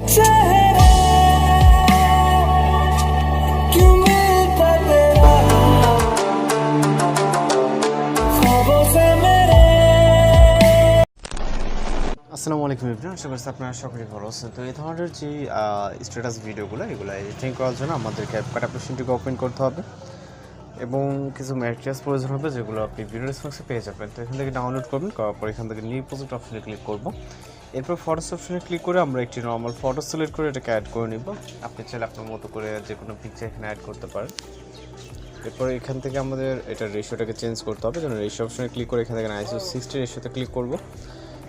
আসসালামু আলাইকুম ইবরান আশা করছি আপনারা সকলেই ভালো আছেন। তো এই ধরনের যে স্ট্যাটাস ভিডিওগুলো এগুলো এডিটিং করার জন্য আমাদের ক্যাপকাট অ্যাপ্লিকেশনটিকে ওপেন করতে হবে এবং কিছু ম্যাটেরিয়ালস প্রয়োজন হবে যেগুলো আপনি ভিডিও রেসপন্সে পেয়ে যাবেন। তো এখান থেকে ডাউনলোড করবেন করার পর এখান থেকে নিউ প্রজেক্ট অপশনে ক্লিক করব। এরপর ফটোস অপশনে ক্লিক করে আমরা একটি নর্মাল ফটো সিলেক্ট করে এটাকে অ্যাড করে নিব। আপনি চাইলে আপনার মতো করে যে কোনো পিকচার এখানে অ্যাড করতে পারেন। এরপর এখান থেকে আমাদের এটা রেশিওটাকে চেঞ্জ করতে হবে, যেন রেশিও অপশনে ক্লিক করে এখান থেকে আইসো সিক্সটি রেশিওতে ক্লিক করব।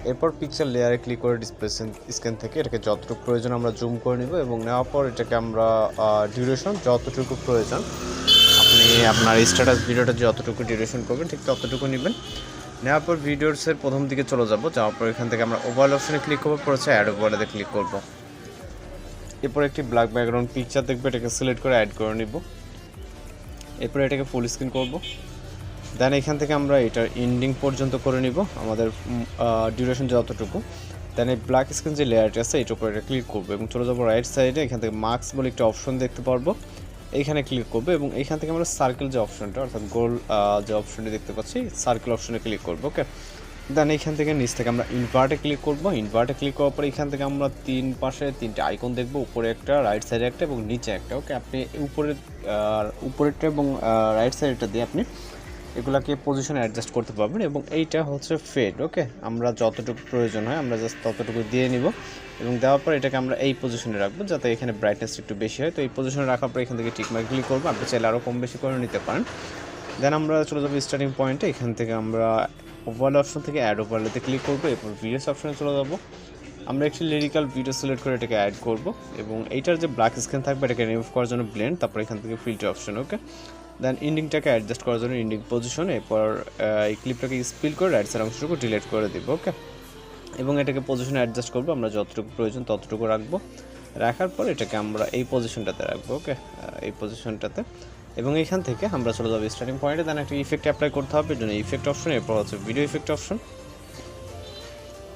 এরপর পিকচার লেয়ারে ক্লিক করে ডিসপ্লে স্ক্যান থেকে এটাকে যতটুকু প্রয়োজন আমরা জুম করে নিব এবং নেওয়ার পর এটাকে আমরা ডিউরেশন যতটুকু প্রয়োজন, আপনি আপনার স্ট্যাটাস ভিডিওটা যতটুকু ডিউরেশন করবেন, ঠিক ততটুকু নেবেন। নেওয়ার পর ভিডিওসের প্রথম দিকে চলে যাব। যাওয়ার পর এখান থেকে আমরা ওভারঅল অপশনে ক্লিক করব পড়েছে অ্যাড ওভারঅলে ক্লিক করব। এরপর একটি ব্ল্যাক ব্যাকগ্রাউন্ড পিকচার দেখবে, এটাকে সিলেক্ট করে অ্যাড করে নিব। এরপর এটাকে ফুল স্ক্রিন করব। দেন এখান থেকে আমরা এটার এন্ডিং পর্যন্ত করে নিব, আমাদের ডিউরেশন যতটুকু। দেন এই ব্ল্যাক স্ক্রিন যে লেয়ারটি আছে, এটার উপর এটা ক্লিক করব। এবং চলে যাব রাইট সাইডে এখান থেকে মার্কস বলে একটা অপশন দেখতে পারব। এইখানে ক্লিক করব এবং এইখান থেকে আমরা সার্কেল যে অপশনটা অর্থাৎ গোল যে অপশনটি দেখতে পাচ্ছি সার্কেল অপশনে ক্লিক করব ওকে দেন এইখান থেকে নিচ থেকে আমরা ইনভার্টে ক্লিক করব। ইনভার্টে ক্লিক করার পর এখান থেকে আমরা তিন পাশে তিনটে আইকন দেখব, উপরে একটা রাইট সাইডে একটা এবং নিচে একটা ওকে আপনি উপরে উপরেরটা এবং রাইট সাইডটা দিয়ে আপনি এগুলাকে পজিশনে অ্যাডজাস্ট করতে পারবেন এবং এইটা হচ্ছে ফেড ওকে আমরা যতটুকু প্রয়োজন হয় আমরা জাস্ট ততটুকু দিয়ে নিব। এবং দেওয়ার পর এটাকে আমরা এই পজিশনে রাখব যাতে এখানে ব্রাইটনেস একটু বেশি হয়। তো এই পজিশনে রাখার পর এখান থেকে টিকমার্ক ক্লিক করব। আপনি চাইলে আরও কম বেশি করে নিতে পারেন। দেন আমরা চলে যাব স্টার্টিং পয়েন্টে এখান থেকে আমরা ওভারঅল অপশন থেকে অ্যাড ওভারলেতে ক্লিক করব। এরপর ভিডিওস অপশনে চলে যাব। আমরা একটি লিরিক্যাল ভিডিও সিলেক্ট করে এটাকে অ্যাড করব এবং এইটার যে ব্ল্যাক স্ক্রিন থাকবে, এটাকে রিমুভ করার জন্য ব্লেন্ড তারপর এখান থেকে ফিল্টার অপশন ওকে দেন ইন্ডিংটাকে অ্যাডজাস্ট করার জন্য ইন্ডিং পজিশন এরপর এই ক্লিপটাকে স্পিল করে রাইট সাইড অংশটুকু ডিলিট করে দিব ওকে এবং এটাকে পজিশনে অ্যাডজাস্ট করব, আমরা যতটুকু প্রয়োজন ততটুকু রাখব। রাখার পর এটাকে আমরা এই পজিশনটাতে রাখব ওকে এই পজিশনটাতে এবং এখান থেকে আমরা চলে যাব স্টার্টিং পয়েন্টে দেন একটা ইফেক্ট অ্যাপ্লাই করতে হবে জন্য ইফেক্ট অপশন এরপর হচ্ছে ভিডিও ইফেক্ট অপশন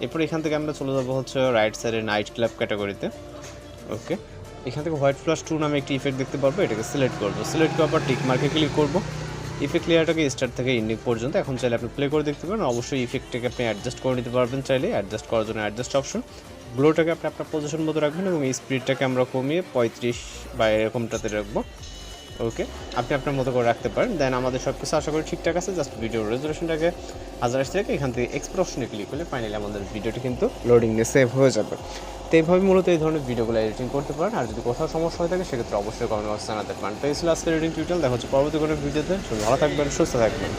এরপর এখান থেকে আমরা চলে যাব হচ্ছে রাইট সাইডে নাইট ক্লাব ক্যাটাগরিতে ওকে এখান থেকে হোয়াইট প্লাস টু নামে একটি ইফেক্ট দেখতে পারব, এটাকে সিলেক্ট করব। সিলেক্ট করার পর টিক মার্কে ক্লিক করব। ইফেক্ট লেয়ারটাকে স্টার্ট থেকে ইন্ডিং পর্যন্ত এখন চাইলে আপনি প্লে করে দেখতে পারেন। অবশ্যই ইফেক্টটাকে আপনি অ্যাডজাস্ট করে নিতে পারবেন চাইলে। অ্যাডজাস্ট করার জন্য অ্যাডজাস্ট অপশন গ্লোটাকে আপনি আপনার পজিশন মতো রাখবেন এবং স্পিডটাকে আমরা কমিয়ে পঁয়ত্রিশ বা এরকমটাতে রাখব। ওকে আপনি আপনার মতো করে রাখতে পারেন। দেন আমাদের সব কিছু আশা করি ঠিকঠাক আছে। জাস্ট ভিডিও রেজলিউশনটাকে হাজার আশি থেকে এখান থেকে এক্সপ্রেস অপশনে ক্লিক করলে ফাইনালি আমাদের ভিডিওটি কিন্তু লোডিং সেভ হয়ে যাবে। তো এইভাবে মূলত এই ধরনের ভিডিওগুলো এডিটিং করতে পারেন। আর যদি কোথাও সমস্যা হয়ে থাকে, সেক্ষেত্রে অবশ্যই কমেন্ট বক্সে জানাতে পারেন। তো এই ছিল আজকের এডিটিং টিউটোরিয়াল দেখা হচ্ছে পরবর্তী কোনো ভিডিওতে। ভালো থাকবেন, সুস্থ থাকবেন।